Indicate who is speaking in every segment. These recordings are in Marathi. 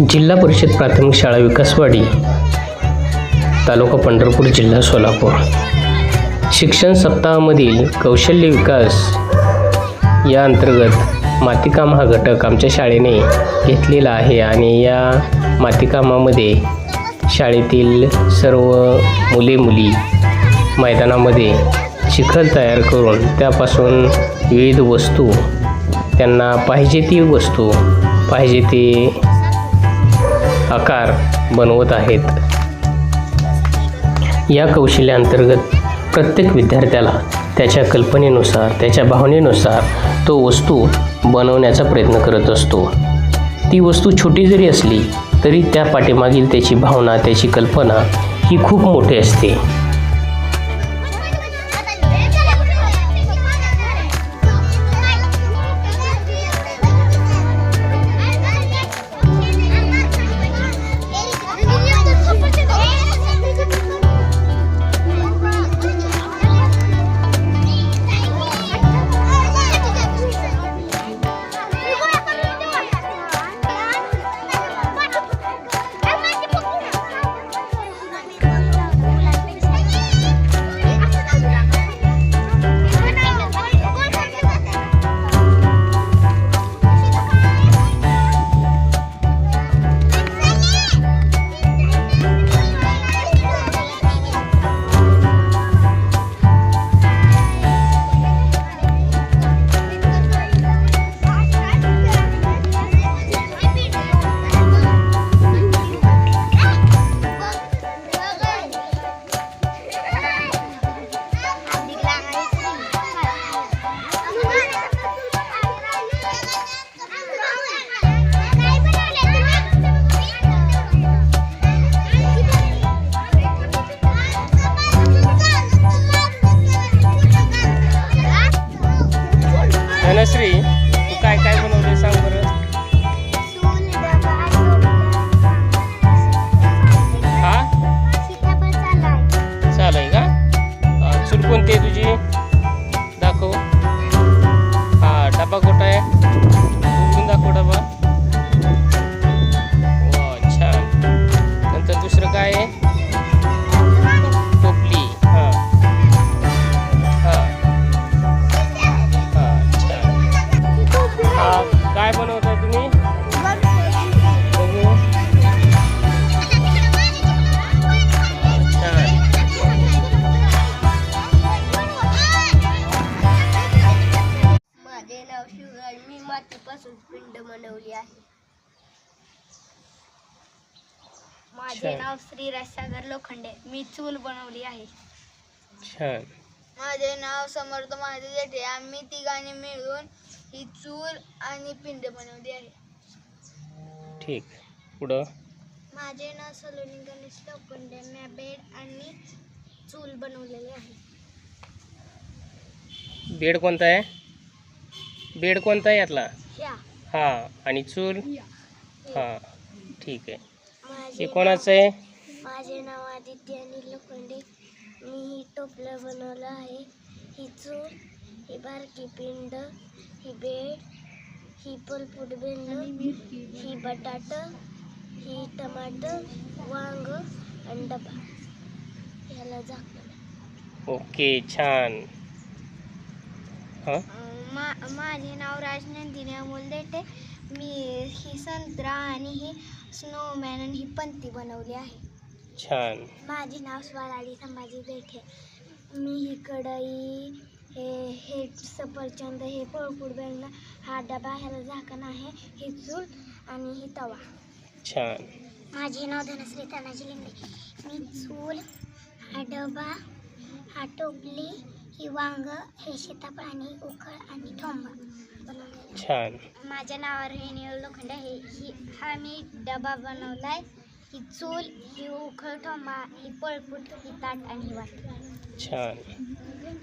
Speaker 1: जिल्हा परिषद प्राथमिक शाळा विकासवाडी तालुका पंढरपूर जिल्हा सोलापूर. शिक्षण सप्ताहामधील कौशल्य विकास या अंतर्गत मातीकाम हा घटक आमच्या शाळेने घेतलेला आहे आणि या मातीकामामध्ये शाळेतील सर्व मुले मुली मैदानामध्ये चिखल तयार करून त्यापासून विविध वस्तू त्यांना पाहिजे ती वस्तू पाहिजे ते आकार बनवत आहेत. या कौशल्याअंतर्गत प्रत्येक विद्यार्थ्याला त्याच्या कल्पनेनुसार त्याच्या भावनेनुसार तो वस्तू बनवण्याचा प्रयत्न करत असतो. ती वस्तू छोटी जरी असली तरी त्या पाठीमागील त्याची भावना त्याची कल्पना ही खूप मोठी असते. धनश्री तू काय काय
Speaker 2: बनव मातीपासून पिंड बनवली आहे. माझे. नाव श्रीराज सागर लोखंडे. मी चूल बनवली आहे.
Speaker 1: छान.
Speaker 2: माझे नाव समर्थ महादेव जेठे. आम्ही तिघांनी मिळून ही चूल आणि पिंड बनवली आहे.
Speaker 1: ठीक. पुढं?
Speaker 2: माझे नाव सलोनी गणेश लोखंडे. मी बेड आणि चूल बनवलेली आहे.
Speaker 1: बेड कोणता आहे? बेड कोणता आहे यातला? हा आणि चूल? हा ठीक आहे.
Speaker 2: माझे
Speaker 1: हे कोणाचं आहे?
Speaker 2: माझे नाव आदित्य अनिल लोखंडे. मी ही टोपलं बनवलं आहे. ही चूल ही बारकी पिंड ही बेड ही पलपुट बेंड ही बटाट ही टमाटर वांग आणि डबा. याला झाकण.
Speaker 1: ओके छान. हां.
Speaker 2: मा माझे नाव राजनंदिनी अमोल देटे मी ही संत्रा आणि ही स्नोमॅन आणि ही पंती बनवली आहे.
Speaker 1: छान.
Speaker 2: माझे नाव स्वराली संभाजी देठे. मी ही कढई हे हे सफरचंद हे पळपूड बेंड हा डबा ह्याला झाकण आहे. ही चूल आणि ही तवा.
Speaker 1: छान.
Speaker 2: माझे नाव धनश्री तानाजी लिंबे. मी चूल हा डबा हा टोपली ही वांग हे सीताफळ आणि उखळ आणि बनवलेला
Speaker 1: छान.
Speaker 2: माझ्या नावावर हे लोखंड आहे. ही हा मी डबा बनवलाय. ही चूल ही उखळ ठोंबा ही पळपूट ही ताट आणि ही वाटी.
Speaker 1: छान.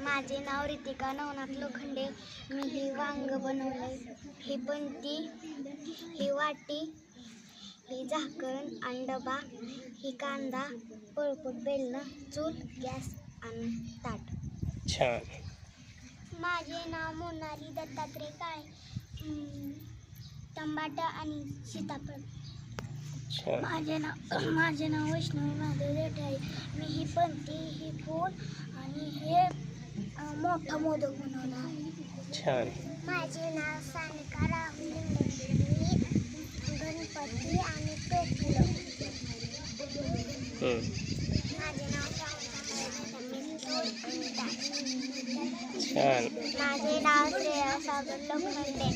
Speaker 2: माझे नाव रितिका नवनाथ लोखंडे. मी ही वांग बनवलंय. ही पंती ही वाटी ही झाकण आणि डबा ही कांदा पळपूट बेलणं चूल गॅस आणि ताट.
Speaker 1: छान.
Speaker 2: माझे नाव मोनाली दत्तात्रय काय टमाटा आणि सीताफळ.
Speaker 1: छान.
Speaker 2: माझे नाव माझे नाव वैष्णवी महादेव आहे. मी ही पंती ही फूल आणि हे मोठा मोदक बनवला आहे.
Speaker 1: छान.
Speaker 2: माझे नाव सानिका राहुल. मी गणपती आणि टोपलं. माझे नाव शांता मी फूल आणि डाळ.
Speaker 1: छान.
Speaker 2: माझे नाव श्रेया सागर लोखंडे.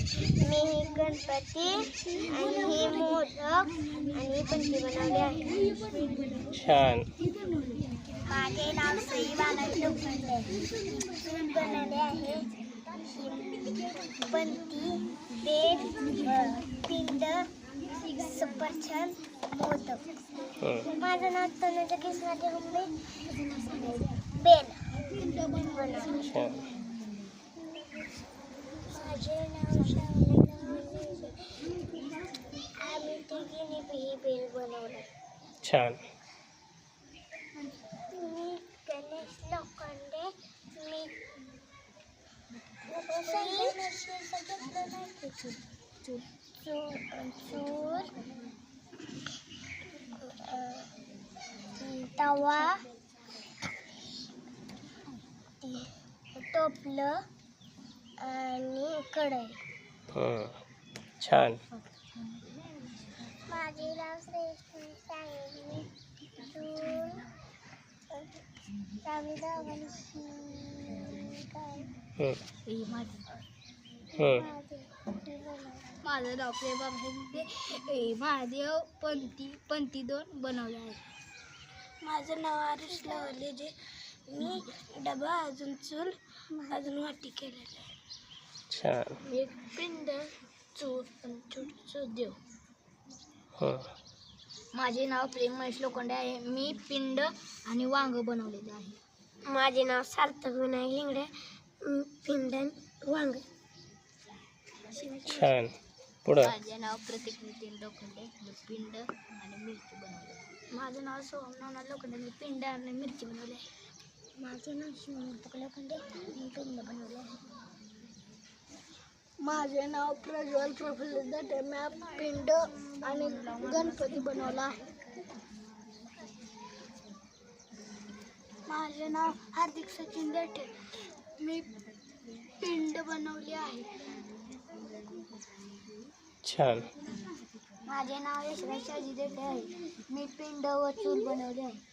Speaker 2: मी ही गणपती आणि ही मोदक आणि ही पंती बनवली आहे.
Speaker 1: छान.
Speaker 2: माझे नाव सई बालाजी लोखंडे. मी बनवले आहे पंती अ, पिंड सफरचंद मोदक.
Speaker 1: हं.
Speaker 2: माझं नाव तनुजा कृष्णाचे हुंबे बेल बनवलं
Speaker 1: छान
Speaker 2: माझे नाव शालिनी आम्ही तिघींनी बी बेल बनवलं
Speaker 1: छान
Speaker 2: मी गणेश लोखंडे मी चूर चूर तवा टोपलं आणि कढई
Speaker 1: हं. छान
Speaker 2: माझे नाव श्रेष्ठी सांगितले चूल आम्ही
Speaker 1: हं. हं.
Speaker 2: माझं नाव प्रेमा भाई महादेव पंती पंती दोन बनवले आहे माझं नाव आरुष लवले जे मी डबा अजून चूल अजून वाटी केलेली आहे.
Speaker 1: छान.
Speaker 2: मी पिंड चूल आणि छोट देव.
Speaker 1: हं.
Speaker 2: माझे नाव प्रेम महेश लोखंडे आहे. मी पिंड आणि वांग बनवलेले आहे. माझे नाव सार्थक विनायक लिंगडे. मी पिंड आणि वांग.
Speaker 1: छान. पुढं.
Speaker 2: माझे नाव प्रतीक नितीन लोखंडे. मी पिंड आणि मिरची बनवली माझं नाव सोहम नवनाथ लोखंडे. मी पिंड आणि मिरची बनवली आहे. माझे नाव शिवमूर्तक लोखंडे मी पिंड बनवले आहे. माझे नाव प्रज्वल प्रोफेसर दटे मी पिंड आणि गणपती बनवला आहे. माझे नाव हार्दिक सचिन दटे मी पिंड बनवली आहे.
Speaker 1: छान.
Speaker 2: माझे नाव यशराज शाजी देठे आहे. मी पिंड व चूल बनवले आहे.